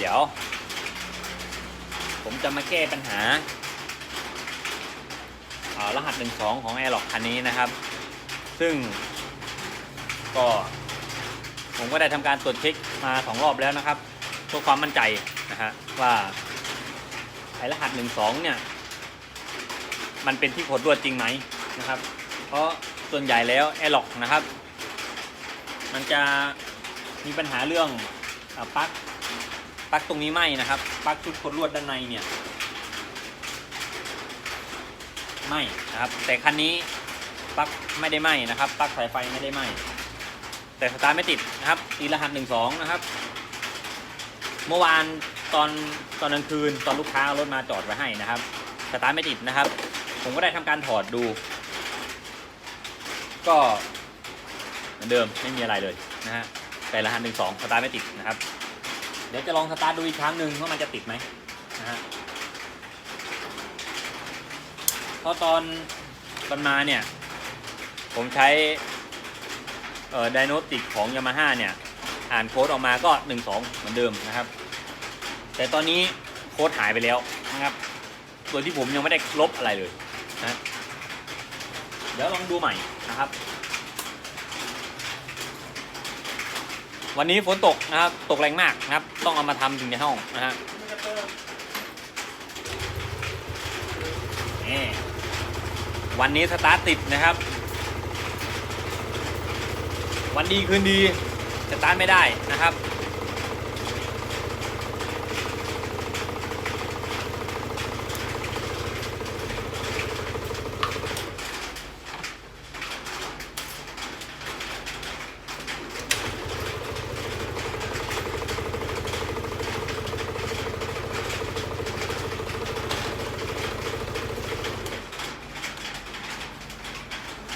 เดี๋ยว ผมจะมาแก้ปัญหาอ่อรหัส 12 ของ a i r l o c คันนี้นะครับ ซึ่ง ก็ ผมก็ได้ทำการตรวจเช็คมาสองรอบแล้วนะครับเพื่อความมั่นใจนะฮะว่าไอรหัส 12 เนี่ย มันเป็นที่ขดลวดจริงไหมนะครับ เพราะส่วนใหญ่แล้วแอร์ล็อกนะครับ มันจะมีปัญหาเรื่องปลั๊ก ปลั๊กตรงนี้ไหมนะครับปลั๊กชุดขดลวดด้านในเนี่ยไหมนะครับ แต่คันนี้ปลั๊กไม่ได้ไหมนะครับปลั๊กสายไฟไม่ได้ไหมแต่สตาร์ทไม่ติดนะครับตีรหัสหนึ่งสองนะครับ เมื่อวานตอนตอนกลางคืนตอนลูกค้ารถมาจอดไว้ให้นะครับสตาร์ทไม่ติดนะครับ ผมก็ได้ทำการถอดดู ก็เหมือนเดิมไม่มีอะไรเลยนะฮะแต่รหัสหนึ่งสองสตาร์ทไม่ติดนะครับ เดี๋ยวจะลองสตาร์ทดูอีกครั้งหนึ่งว่ามันจะติดไหมนะฮะเพราะตอนมันมาเนี่ย ผมใช้เอ่อไดโนติกของยามาฮ่าเนี่ย อ่านโค้ดออกมาก็ 1 2 เหมือนเดิมนะครับ แต่ตอนนี้โค้ดหายไปแล้วนะครับโดยที่ผมยังไม่ได้ลบอะไรเลยนะ เดี๋ยวลองดูใหม่นะครับ วันนี้ฝนตกนะครับตกแรงมากนะครับ ต้องเอามาทำถึงในห้องนะฮะนี่วันนี้สตาร์ทติดนะครับ วันดีคืนดีสตาร์ทไม่ได้นะครับ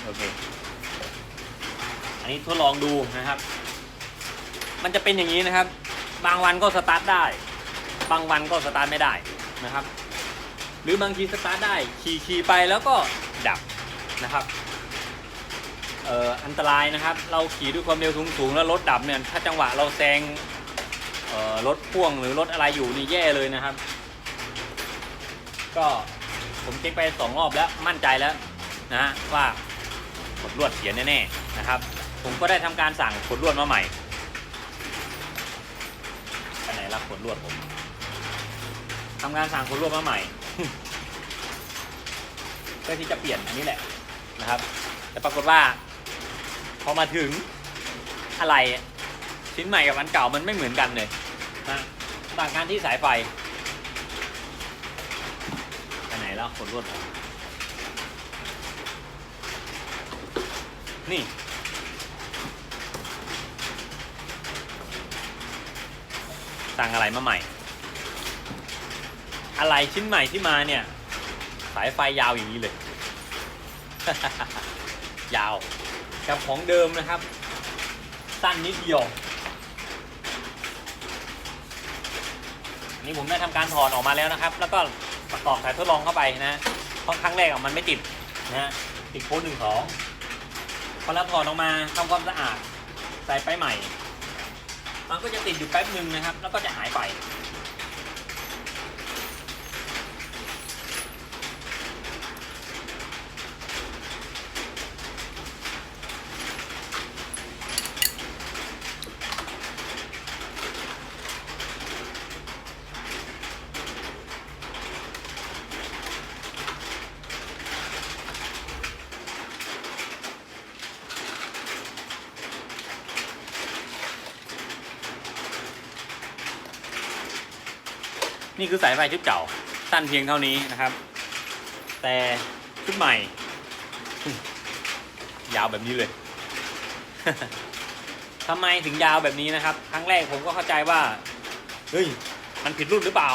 โอเค อันนี้ทดลองดูนะครับ มันจะเป็นอย่างนี้นะครับ บางวันก็สตาร์ทได้ บางวันก็สตาร์ทไม่ได้นะครับ หรือบางทีสตาร์ทได้ขี่ขี่ไปแล้วก็ดับนะครับเอ่ออันตรายนะครับ เราขี่ด้วยความเร็วสูงสูงๆแล้วรถดับเนี่ย ถ้าจังหวะเราแซงเอ่อรถพ่วงหรือรถอะไรอยู่นี่แย่เลยนะครับ ก็ผมเช็คไปสองรอบแล้วมั่นใจแล้วนะฮะว่า ดลวดเสียแน่ๆนะครับ ผมก็ได้ทำการสั่งขดลวดมาใหม่ไปไหนรับขดลวดผมทำการสั่งขดลวดมาใหม่เพื่อที่จะเปลี่ยนอันนี้แหละนะครับ แต่ปรากฏว่า พอมาถึงอะไรชิ้นใหม่กับอันเก่ามันไม่เหมือนกันเลยนะต่างกันที่สายไฟไปไหนแล้วขดลวดผม นี่ สั่งอะไรมาใหม่ อะไรชิ้นใหม่ที่มาเนี่ย สายไฟยาวอย่างนี้เลย ยาวกับของเดิมนะครับ สั้นนิดเดียวนี่ผมได้ทำการถอดออกมาแล้วนะครับ แล้วก็ประกอบสายทดลองเข้าไปนะเพราะครั้งแรกอะมันไม่ติดนะฮะติดโค้ดหนึ่งสอง พอเราถอดออกมาทำความสะอาดใส่ไปใหม่ มันก็จะติดอยู่แป๊บหนึ่งนะครับ แล้วก็จะหายไป นี่คือสายไฟชุดเก่าสั้นเพียงเท่านี้นะครับ แต่ชุดใหม่ ยาวแบบนี้เลยทำไมถึงยาวแบบนี้นะครับ ครั้งแรกผมก็เข้าใจว่าเฮ้ยมันผิดรุ่นหรือเปล่า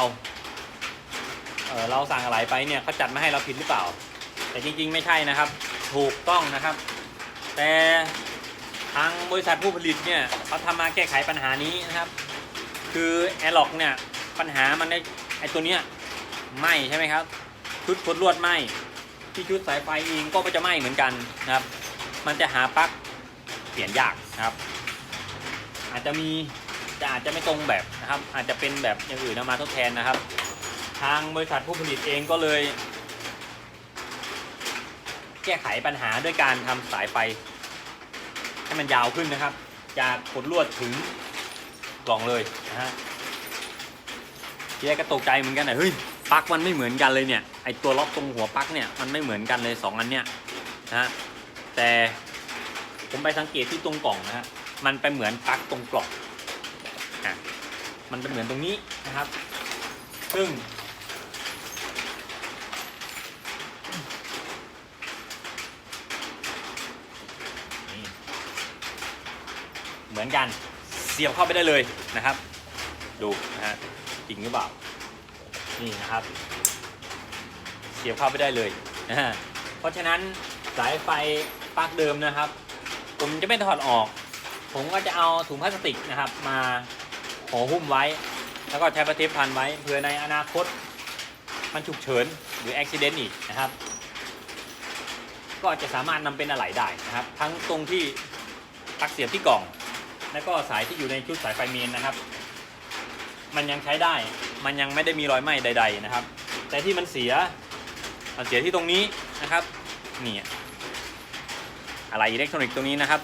เออเราสั่งอะไรไปเนี่ยเขาจัดมาให้เราผิดหรือเปล่า แต่จริงๆไม่ใช่นะครับ ถูกต้องนะครับ แต่ทางบริษัทผู้ผลิตเนี่ยเขาทำมาแก้ไขปัญหานี้นะครับ คือแอร์ล็อกเนี่ย ปัญหามันในไอตัวเนี้ยไหมใช่ไหมครับ ชุดขดลวดไหมที่ชุดสายไฟเองก็จะไหมเหมือนกันนะครับ มันจะหาปลั๊กเปลี่ยนยากนะครับ อาจจะมีแต่อาจจะไม่ตรงแบบนะครับ อาจจะเป็นแบบอย่างอื่นมาทดแทนนะครับ ทางบริษัทผู้ผลิตเองก็เลย แก้ไขปัญหาด้วยการทำสายไฟ ให้มันยาวขึ้นนะครับ จากขดลวดถึงกล่องเลยนะฮะ ทีแรกก็ตกใจเหมือนกันนะเฮ้ยปลั๊กมันไม่เหมือนกันเลยเนี่ยไอตัวล็อกตรงหัวปลั๊กเนี่ยมันไม่เหมือนกันเลยสองอันเนี่ยนะแต่ผมไปสังเกตที่ตรงกล่องนะฮะมันไปเหมือนปลั๊กตรงกล่องอะมันเป็นเหมือนตรงนี้นะครับ ซึ่ง เหมือนกันเสียบเข้าไปได้เลยนะครับ ดูนะฮะ จริงหรือเปล่า นี่นะครับ เสียบเข้าไปได้เลยนะฮะเพราะฉะนั้นสายไฟปลั๊กเดิมนะครับ ผมจะไม่ถอดออก ผมก็จะเอาถุงพลาสติกนะครับ มาห่อหุ้มไว้ แล้วก็ใช้ประเทปพันไว้เพื่อในอนาคต มันฉุกเฉินหรืออุบิเหตุอีกนะครับ ก็จะสามารถนำเป็นอะไหล่ได้นะครับ ทั้งตรงที่ปลั๊กเสียบที่กล่อง และก็สายที่อยู่ในชุดสายไฟเมนนะครับ มันยังใช้ได้ มันยังไม่ได้มีรอยไหม้ใด ๆนะครับ แต่ที่มันเสียมันเสียที่ตรงนี้นะครับนี่อะไรอิเล็กทรอนิกส์ตรงนี้นะครับ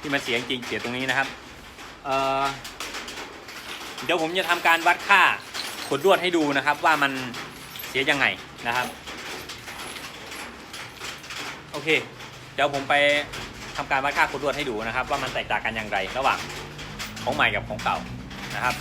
ที่มันเสียจริงเสียตรงนี้นะครับเเดี๋ยวผมจะทำการวัดค่าขดลวดให้ดูนะครับ ว่ามันเสียยังไงนะครับโอเค เดี๋ยวผมไปทำการวัดค่าขดลวดให้ดูนะครับ ว่ามันแตกต่างกันอย่างไร ระหว่าง ของใหม่กับของเก่านะครับ